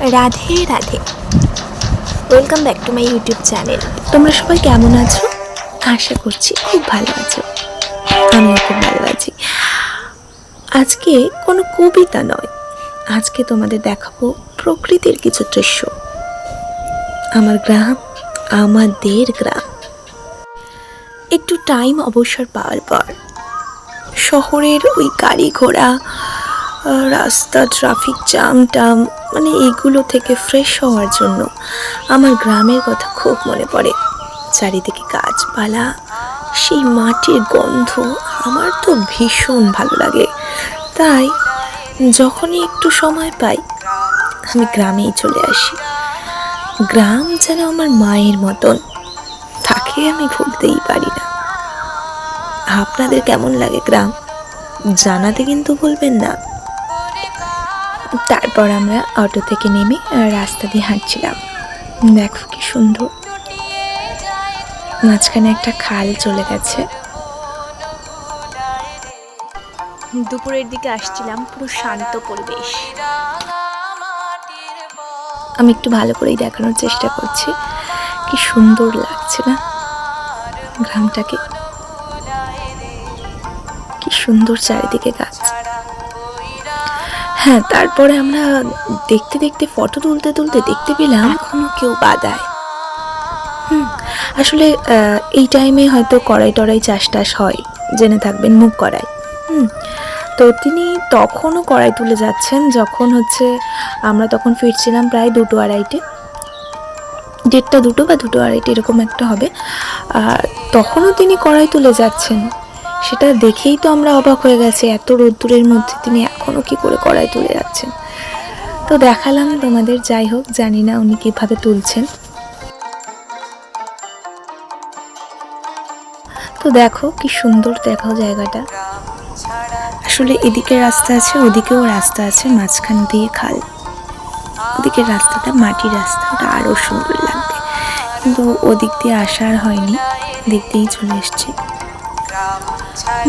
Radhe Radhe. Welcome back to my YouTube channel তোমরা সবাই কেমন আছো? আশা করছি খুব ভালো আছো। আমিও খুব ভালো আছি। আজকে কোনো কবিতা নয়। আজকে তোমাদের দেখাবো প্রকৃতির কিছু দৃশ্য। আমার গ্রাম, আমাদের গ্রাম। একটু টাইম অবসর পাওয়ার পর, শহরের ওই গাড়ি ঘোড়া রাস্তা ট্রাফিক জ্যাম টাম মানে এগুলো থেকে ফ্রেশ হওয়ার জন্য আমার গ্রামের কথা খুব মনে পড়ে। চারিদিকে গাছপালা, সেই মাটির গন্ধ, আমার তো ভীষণ ভালো লাগে। তাই যখনই একটু সময় পাই, আমি গ্রামেই চলে আসি। গ্রাম যেন আমার মায়ের মতন, তাকে আমি ভুলতেই পারি না। আপনাদের কেমন লাগে গ্রাম? জানাতে কিন্তু বলবেন না। তারপর আমরা অটো থেকে নেমে রাস্তা দিয়ে হাঁটছিলাম। দেখো কি সুন্দর। মাঝখানে একটা খাল চলে গেছে। দুপুরের দিকে আসছিলাম পুরো শান্ত পরিবেশ। আমি একটু ভালো করেই দেখানোর চেষ্টা করছি। কি সুন্দর লাগছে না? গ্রামটাকে। কি সুন্দর চারিদিকে গাছ। হ্যাঁ তারপরে আমরা দেখতে দেখতে ফটো তুলতে তুলতে দেখতে পেলাম এখনও কেউ বাদায় হুম, আসলে এই টাইমে হয়তো কড়াই টড়াই চাষ টাস হয়, জেনে থাকবেন মুখ কড়াই। হুম, তো তিনি তখনও কড়াই তুলে যাচ্ছেন যখন হচ্ছে আমরা তখন ফিরছিলাম প্রায় দুটো আড়াইটে। দেড়টা দুটো বা দুটো আড়াইটে এরকম একটা হবে। আর তখনও তিনি কড়াই তুলে যাচ্ছেন। সেটা দেখেই তো আমরা অবাক হয়ে গেছি, এত রোদ্দুরের মধ্যে তিনি এখনও কি করে কড়াই তুলে যাচ্ছেন তো দেখালাম তোমাদের, যাই হোক, জানি না উনি কীভাবে তুলছেন। তো দেখো কি সুন্দর দেখাও জায়গাটা। আসলে এদিকে রাস্তা আছে, ওদিকেও রাস্তা আছে, মাঝখান দিয়ে খাল। ওদিকের রাস্তাটা মাটির রাস্তা, ওটা আরও সুন্দর লাগবে। কিন্তু ওদিক দিয়ে আসা আর হয়নি দিক দিয়েই চলে এসছি।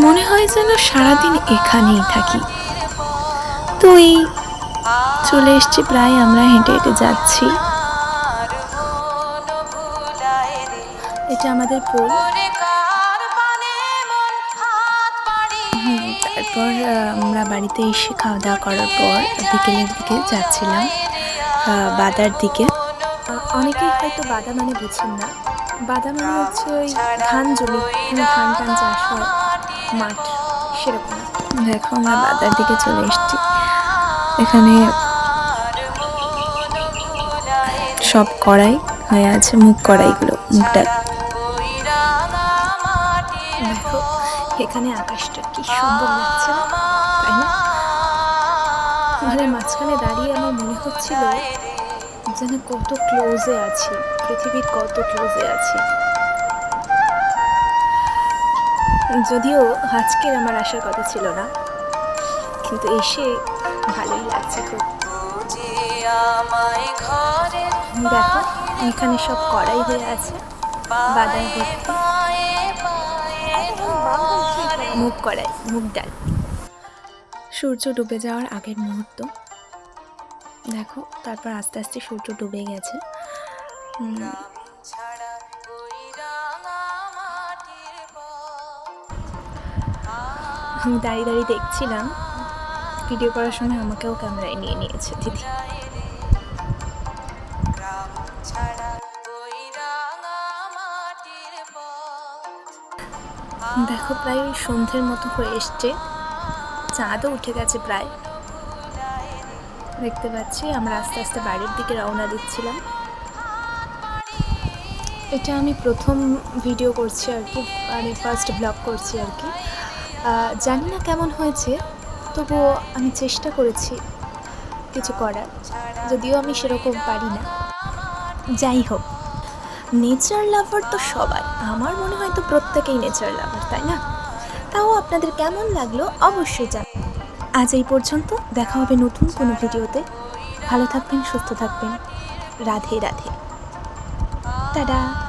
মনে হয় যেন সারাদিন এখানেই থাকি। তুই চলে এসছি প্রায়, আমরা হেঁটে হেঁটে যাচ্ছি। এটা আমাদের পোল। তারপর আমরা বাড়িতে এসে খাওয়া দাওয়া করার পর বিকেলের দিকে যাচ্ছিলাম বাদার দিকে। অনেকেই হয়তো বাদা মানে বুঝেন না। বাদা মানে হচ্ছে ওই ধান জমি ধান টান চাষ হয়। মাঠ সেরকম দেখো, আমরা বাদার দিকে চলে এসেছি। এখানে সব কড়াই হয়ে আছে মুখ কড়াইগুলো মুখটা দেখো, এখানে আকাশটা কি সুন্দর লাগছে তাই না? মাঝখানে দাঁড়িয়ে আমার মনে হচ্ছিল যেন কত ক্লোজে আছি, পৃথিবীর কত ক্লোজে আছি। যদিও আজকের আমার আসার কথা ছিল না, কিন্তু এসে ভালোই লাগছে খুব। দেখো, এখানে সব কড়াই হয়ে আছে, বাদাম মুগ কড়াই, মুগ ডাল। সূর্য ডুবে যাওয়ার আগের মুহূর্ত। দেখো, তারপর আস্তে আস্তে সূর্য ডুবে গেছে। আমি দাঁড়িয়ে দাঁড়িয়ে দেখছিলাম। ভিডিও করার সময় আমাকেও ক্যামেরায় নিয়ে নিয়েছে দিদি। দেখো প্রায় ওই সন্ধ্যের মতো হয়ে এসছে। চাঁদও উঠে গেছে প্রায়। দেখতে পাচ্ছি, আমরা আস্তে আস্তে বাড়ির দিকে রওনা দিচ্ছিলাম। এটা আমি প্রথম ভিডিও করছি আর কি মানে ফার্স্ট ব্লগ করছি আর কি। জানি না কেমন হয়েছে, তবুও আমি চেষ্টা করেছি কিছু করার, যদিও আমি সেরকম পারি না। যাই হোক নেচার লাভার তো সবাই আমার মনে হয় তো প্রত্যেকেই নেচার লাভার তাই না? তাও আপনাদের কেমন লাগল অবশ্যই জান আজ এই পর্যন্ত, দেখা হবে নতুন কোনো ভিডিওতে। ভালো থাকবেন, সুস্থ থাকবেন। রাধে রাধে। টাটা।